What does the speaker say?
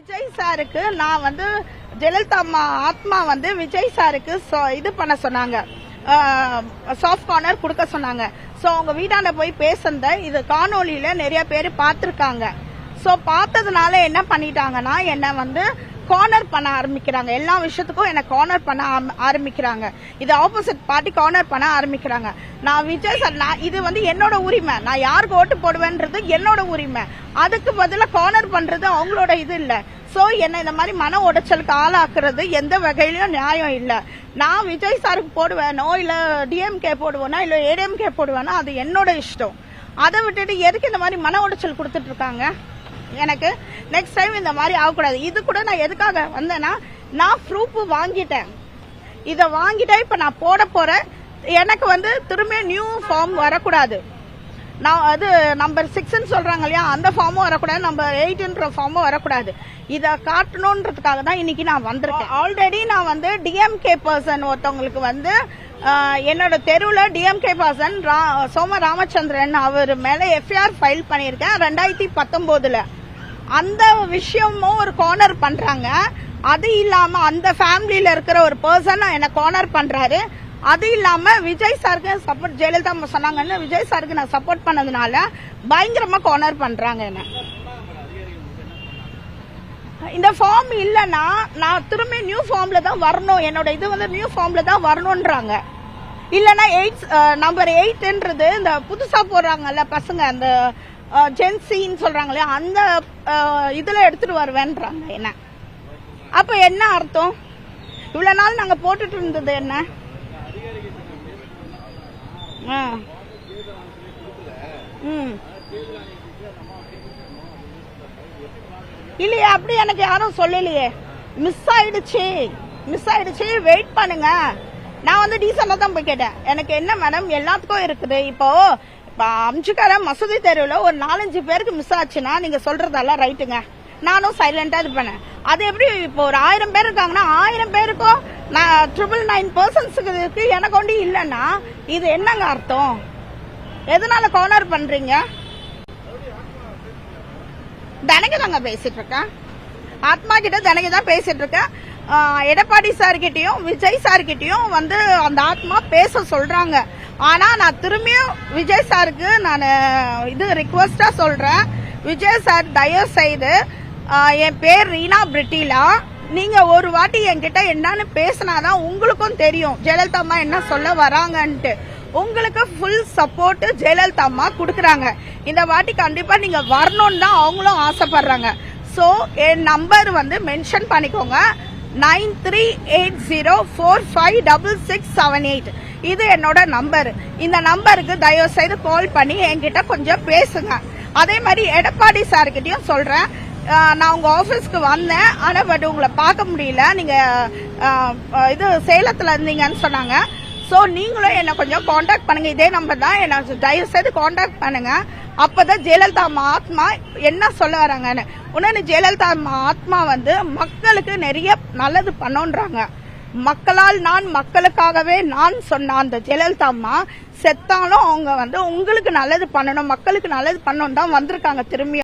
விஜய் சாருக்கு நான் வந்து ஜெயலலிதா அம்மா ஆத்மா வந்து விஜய் சாருக்கு இது பண்ண சொன்னாங்க. சாஃப்ட் கார்னர் கொடுக்க சொன்னாங்க. ஸோ அவங்க வீட்டாண்ட போய் பேசுனத இது காணொலியில் நிறைய பேர் பார்த்துருக்காங்க. ஸோ பார்த்ததுனால என்ன பண்ணிட்டாங்கன்னா என்னை வந்து கார்னர் பண்ண ஆரம்பிக்கிறாங்க. எல்லா விஷயத்துக்கும் என்னை கார்னர் பண்ண ஆரம்- ஆரம்பிக்கிறாங்க. இது ஆப்போசிட் பார்ட்டி கார்னர் பண்ண ஆரம்பிக்கிறாங்க. நான் விஜய் சார் நான் இது வந்து என்னோட உரிமை. நான் யாருக்கு ஓட்டு போடுவேன்றது என்னோட உரிமை. அதுக்கு பதிலாக கார்னர் பண்றது அவங்களோட இது இல்ல. சோ என்ன இந்த மாதிரி மன உடைச்சலுக்கு ஆளாக்குறது எந்த வகையிலும் நியாயம் இல்ல. நான் விஜய் சாருக்கு போடுவேனோ இல்ல டிஎம்கே போடுவேனா இல்ல ஏடிஎம்கே போடுவேனா அது என்னோட இஷ்டம். அதை விட்டுட்டு எதுக்கு இந்த மாதிரி மன உடைச்சல் கொடுத்துட்டு இருக்காங்க? எனக்கு நெக்ஸ்ட் டைம் இந்த மாதிரி ஆகக்கூடாது. இது கூட நான் எதுக்காக வந்தேன்னா நான் ப்ரூஃப் வாங்கிட்டேன். இதை வாங்கிட்டேன் இப்ப நான் போட போறேன். எனக்கு வந்து திரும்ப நியூ ஃபார்ம் வரக்கூடாது. நான் அது நம்பர் சிக்ஸ்ன்னு சொல்கிறாங்க இல்லையா அந்த ஃபார்மும் வரக்கூடாது. நம்பர் எயிட்டுன்ற ஃபார்மும் வரக்கூடாது. இதை காட்டணுன்றதுக்காக தான் இன்னைக்கு நான் வந்திருக்கேன். ஆல்ரெடி நான் வந்து டிஎம்கே பர்சன் ஒருத்தவங்களுக்கு வந்து என்னோட தெருவில் டிஎம்கே பர்சன் ரா சோம ராமச்சந்திரன் அவர் மேலே எஃப்ஐஆர் ஃபைல் பண்ணியிருக்கேன். ரெண்டாயிரத்தி பத்தொம்போதில். அந்த விஷயமும் ஒரு கார்னர் பண்றாங்க. அது இல்லாம அந்த ஃபேமிலியில இருக்கிற ஒரு பர்சன் என்ன கார்னர் பண்றாரு. அது இல்லாம விஜய் சாருக்கு சப்போர்ட் ஜெயலலிதா சொன்னாங்கன்னு விஜய் சாருக்கு நான் சப்போர்ட் பண்ணதுனால பயங்கரமா கார்னர் பண்றாங்க என்ன. இந்த ஃபார்ம் இல்லனா நான் திரும்ப நியூ ஃபார்ம்ல தான் வரணும். என்னோட இது வந்து நியூ ஃபார்ம்ல தான் வரணும்ன்றாங்க. இல்லனா எயிட் நம்பர் எயிட்ன்றது இந்த புதுசா போடுறாங்கல்ல பசங்க அந்த ஜென்சின்னு சொல்றாங்க இல்லையா அந்த இதுல எடுத்துட்டு வருவேன்றாங்க என்ன. அப்ப என்ன அர்த்தம்? இவ்வளவு நாள் நாங்க போட்டுட்டு இருந்தது என்ன? ஆ. இல்லையே அப்படி எனக்கு யாரும் சொல்லலையே. மிஸ் ஆயிடுச்சு. மிஸ் ஆயிடுச்சு. வெயிட் பண்ணுங்க. நான் வந்து டீசெண்டா தான் போய் கேட்டேன். எனக்கு என்ன மேடம் எல்லாத்துக்கும் இருக்குது. இப்போ இப்போ அம்சுக்கார மசூதி தெருவில் ஒரு நாலஞ்சு பேருக்கு மிஸ் ஆச்சுன்னா நீங்கள் சொல்கிறதெல்லாம் ரைட்டுங்க நானும் சைலண்டாக இது பண்ணேன் அது எப்படி இப்போ ஒரு ஆயிரம் பேர் இருக்காங்கன்னா ஆயிரம் பேருக்கும் நான் ட்ரிபிள் நைன் பர்சன்ஸுக்கு இருக்கு எனக்கு ஒண்டி இல்லைன்னா இது என்னங்க அர்த்தம்? எதனால கவுனர் பண்ணுறீங்க தனக்கு தாங்க பேசிட்டு இருக்கேன் ஆத்மா கிட்ட தனக்கு தான் பேசிட்டு இருக்கேன் எடப்பாடி சார்கிட்டையும் விஜய் சார்கிட்டையும் வந்து அந்த ஆத்மா பேச சொல்றாங்க. ஆனால் நான் திரும்பியும் விஜய் சாருக்கு நான் இது ரிக்வஸ்டாக சொல்கிறேன் விஜய் சார் தயவு செய்து என் பேர் ரீனா பிரிட்டிலா. நீங்கள் ஒரு வாட்டி என்கிட்ட என்னன்னு பேசினாதான் உங்களுக்கும் தெரியும். ஜெயலலிதா அம்மா என்ன சொல்ல வராங்கன்ட்டு. உங்களுக்கு ஃபுல் சப்போர்ட்டு ஜெயலலிதா அம்மா கொடுக்குறாங்க. இந்த வாட்டி கண்டிப்பாக நீங்கள் வரணும்னு தான் அவங்களும் ஆசைப்படுறாங்க. ஸோ என் நம்பர் வந்து மென்ஷன் பண்ணிக்கோங்க. Nine three eight zero four five double six seven eight. இது என்னோட நம்பர் இந்த நம்பருக்கு தயவு செய்து கால் பண்ணி என்கிட்ட கொஞ்சம் பேசுங்க. அதே மாதிரி எடப்பாடி சார்கிட்டயும் சொல்றேன். நான் உங்கள் ஆஃபீஸ்க்கு வந்தேன். ஆனால் பட் உங்களை பார்க்க முடியல. நீங்கள் இது சேலத்தில் இருந்தீங்கன்னு சொன்னாங்க. ஸோ நீங்களும் என்னை கொஞ்சம் காண்டாக்ட் பண்ணுங்கள் இதே நம்பர் தான். என்னை தயவு செய்து காண்டாக்ட் பண்ணுங்கள் அப்போ தான் ஜெயலலிதா அம்மா ஆத்மா என்ன சொல்ல வராங்கன்னு. உடனே ஜெயலலிதா அம்மா ஆத்மா வந்து மக்களுக்கு நிறைய நல்லது பண்ணோன்றாங்க. மக்களால் நான் மக்களுக்காகவே நான் சொன்ன அந்த ஜெயலலிதா அம்மா செத்தாலும் அவங்க வந்து உங்களுக்கு நல்லது பண்ணணும் மக்களுக்கு நல்லது பண்ணணும் தான் வந்திருக்காங்க திரும்பி